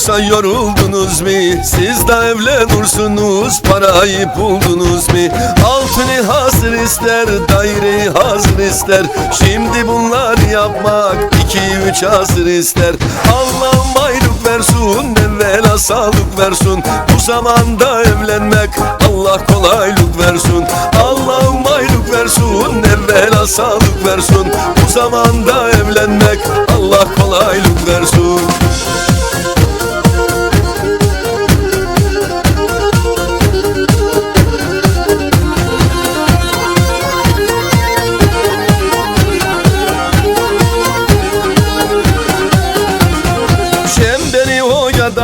yoksa yoruldunuz mu? Siz de evlenursunuz parayı buldunuz mu? Altını hazır ister daireyi hazır ister. Şimdi bunlar yapmak iki üç hazır ister. Allah ayrılık versin evvela sağlık versin Bu zamanda evlenmek Allah kolaylık versin Allah ayrılık versin evvela sağlık versin Bu zamanda evlenmek Allah kolaylık versin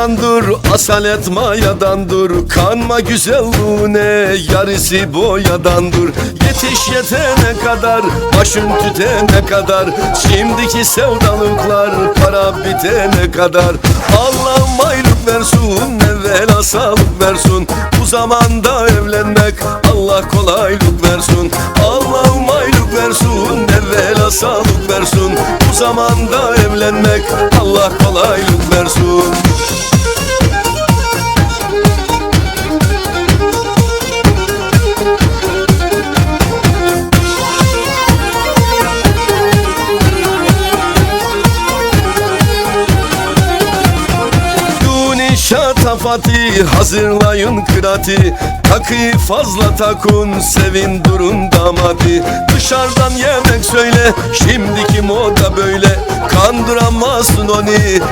oyadandır, asalet mayadandır Kanma güzelliğine yarısı boyadandır. Yetiş yetene kadar, başın tütene kadar. Şimdiki sevdalıklar para bitene kadar. Allah ayrılık versin, evvela sağlık versin Bu zamanda evlenmek Allah kolaylık versin Allah ayrılık versin, evvela sağlık versin Bu zamanda evlenmek Allah kolaylık versin şatafati hazırlayın kırati Takıyı fazla takun sevin durun damadi Dışarıdan yemek söyle şimdiki moda böyle. Kandıramazsın onu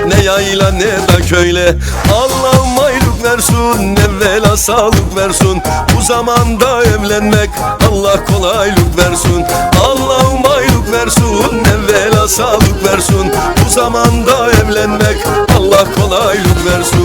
ne yayla ne da köyle. Allah ayrılık versin evvela sağlık versin Bu zamanda evlenmek Allah kolaylık versin Allah ayrılık versin evvela sağlık versin Bu zamanda evlenmek Allah kolaylık versin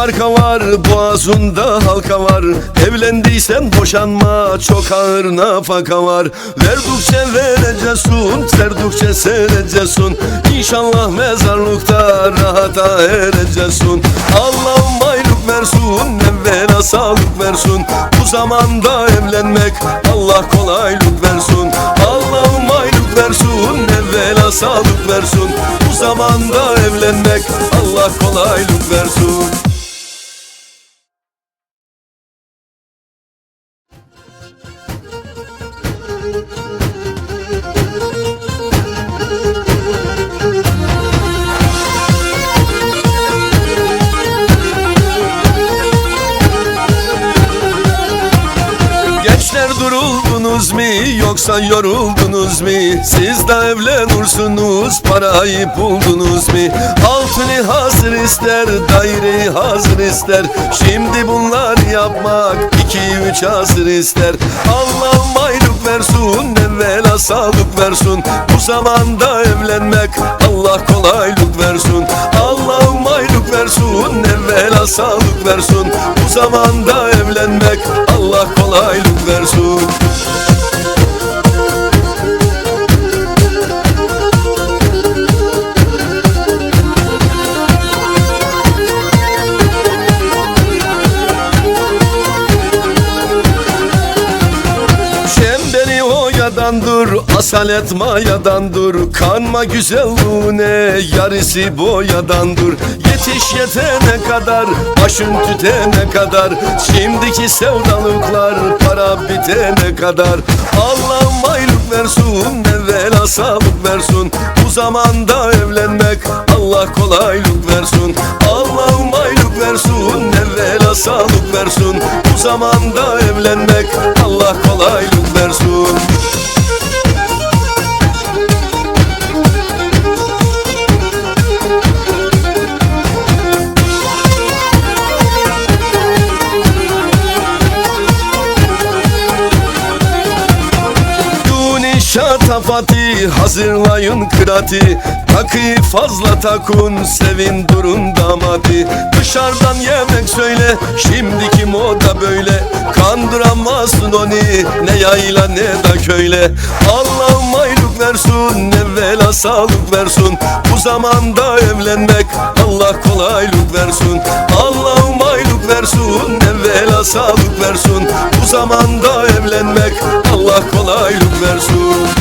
marka var, boğazında halka var. Evlendiysen boşanma, çok ağır nafaka var. Verdukçe vereceksin, serdukçe sereceksin İnşallah mezarlıkta rahata ereceksin. Allah ayrılık versin, evvela sağlık versin. Bu zamanda evlenmek Allah kolaylık versin. Allah ayrılık versin, evvela sağlık versin. Bu zamanda evlenmek Allah kolaylık versin thank you duruldunuz mu yoksa yoruldunuz mu? Siz de evlenursunuz parayı buldunuz mu? Altını hazır ister daireyi hazır ister. Şimdi bunlar yapmak iki üç hazır ister. Allah ayrılık versin evvela sağlık versin Bu zamanda evlenmek Allah kolaylık versin Allah ayrılık versin evvela sağlık versin Bu zamanda evlenmek Allah kolaylık versin oyadandır, asalet mayadandır Kanma güzelliğine yarısı boyadandır Yetiş yetene kadar, başın tütene kadar. Şimdiki sevdalıklar para bitene kadar. Allah ayrılık versin, evvela sağlık versin Bu zamanda evlenmek Allah kolaylık versin Allah ayrılık versin, evvela sağlık versin Bu zamanda evlenmek Allah kolaylık versin Şatafati hazırlayın kırati. Takıyı fazla takun sevin durun damadi Dışarıdan yemek söyle şimdiki moda böyle. Kandıramazsın onu ne yayla ne da köyle. Allah'ım ayluk versin evvela sağlık versin Bu zamanda evlenmek Allah kolaylık versin Allah'ım ayluk versin evvela sağlık versin Bu zamanda evlenmek Allah kolaylık versin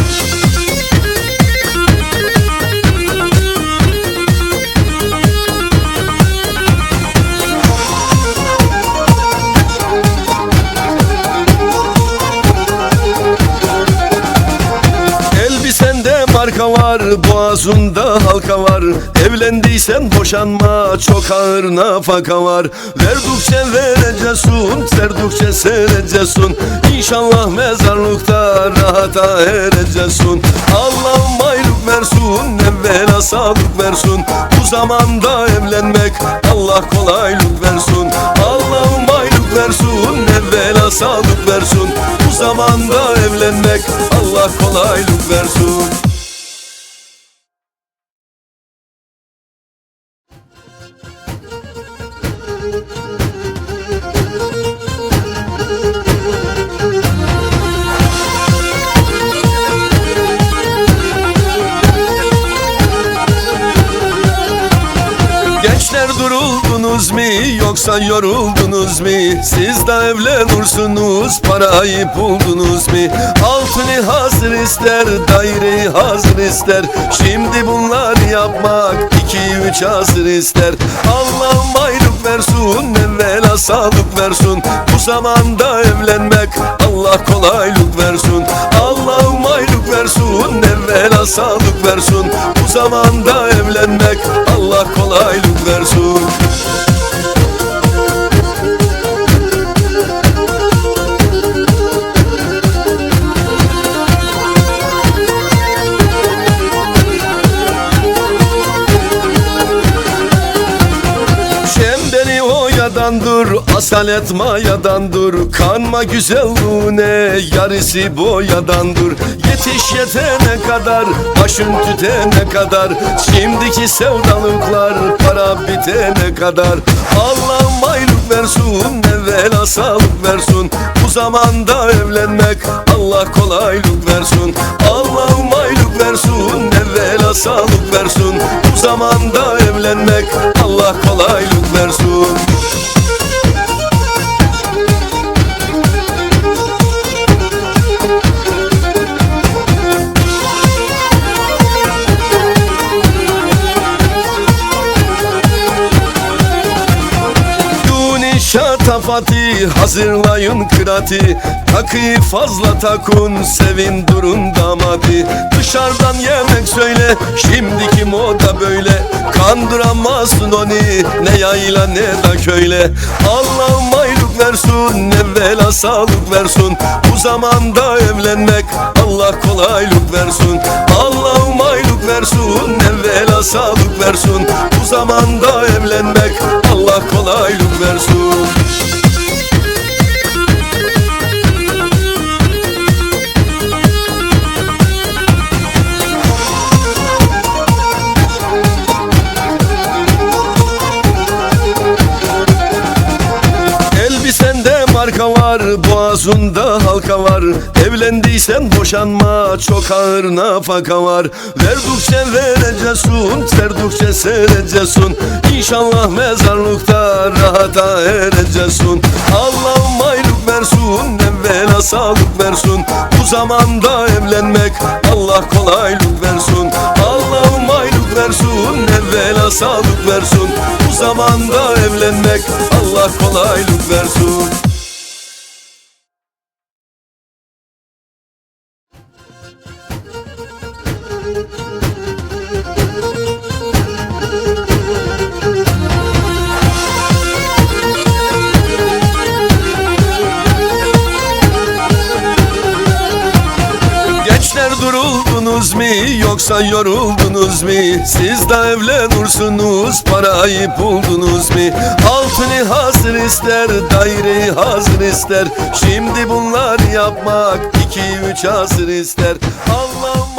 var, boğazında halka var. Evlendiysen boşanma, çok ağır nafaka var. Verdukçe vereceksin, serdukçe sereceksin İnşallah mezarlıkta rahata ereceksin. Allah'ım ayrılık versin, evvela sağlık versin. Bu zamanda evlenmek Allah kolaylık versin. Allah'ım ayrılık versin, evvela sağlık versin. Bu zamanda evlenmek Allah kolaylık versin Gençler duruldunuz mu yoksa yoruldunuz mu? Siz de evlenursunuz parayı buldunuz mu? Altını hazır ister daireyi hazır ister. Şimdi bunlar yapmak iki üç hazır ister. Allah'ım ayrılık versin evvela sağlık versin Bu zamanda evlenmek Allah kolaylık versin Allah'ım ayrılık versin evvela sağlık versin Bu zamanda evlenmek Allah kolaylık versin Şembeni oyadandır, asalet mayadandır Kanma güzelliğine yarısı boyadandır Yetiş yetene kadar, başın tütene kadar. Şimdiki sevdalıklar para bitene kadar. Allah'ım ayrılık versin, evvela sağlık versin Bu zamanda evlenmek Allah kolaylık versin Allah'ım ayrılık versin, evvela sağlık versin Bu zamanda evlenmek Allah kolaylık versin şatafati hazırlayın kırati Takıyı fazla takun sevin durun damadi Dışarıdan yemek söyle şimdiki moda böyle. Kandıramazsın onu ne yayla ne da köyle. Allah'ım ayrılık versin evvela sağlık versin Bu zamanda evlenmek Allah kolaylık versin Allah'ım ayrılık versin evvela sağlık versin Bu zamanda evlenmek Allah kolaylık versin var, boğazında halka var. Evlendiysen boşanma, çok ağır nafaka var. Verdukçe vereceksin, serdukçe sereceksin. İnşallah mezarlıkta rahata ereceksin. Allah'ım ayrılık versin, evvela sağlık versin. Bu zamanda evlenmek Allah kolaylık versin. Allah'ım ayrılık versin, evvela sağlık versin. Bu zamanda evlenmek Allah kolaylık versin duruldunuz mu yoksa yoruldunuz mu Siz de evlenursunuz parayı buldunuz mu Altını hazır ister daireyi hazır ister. Şimdi bunlar yapmak iki üç hazır ister. Allah'ım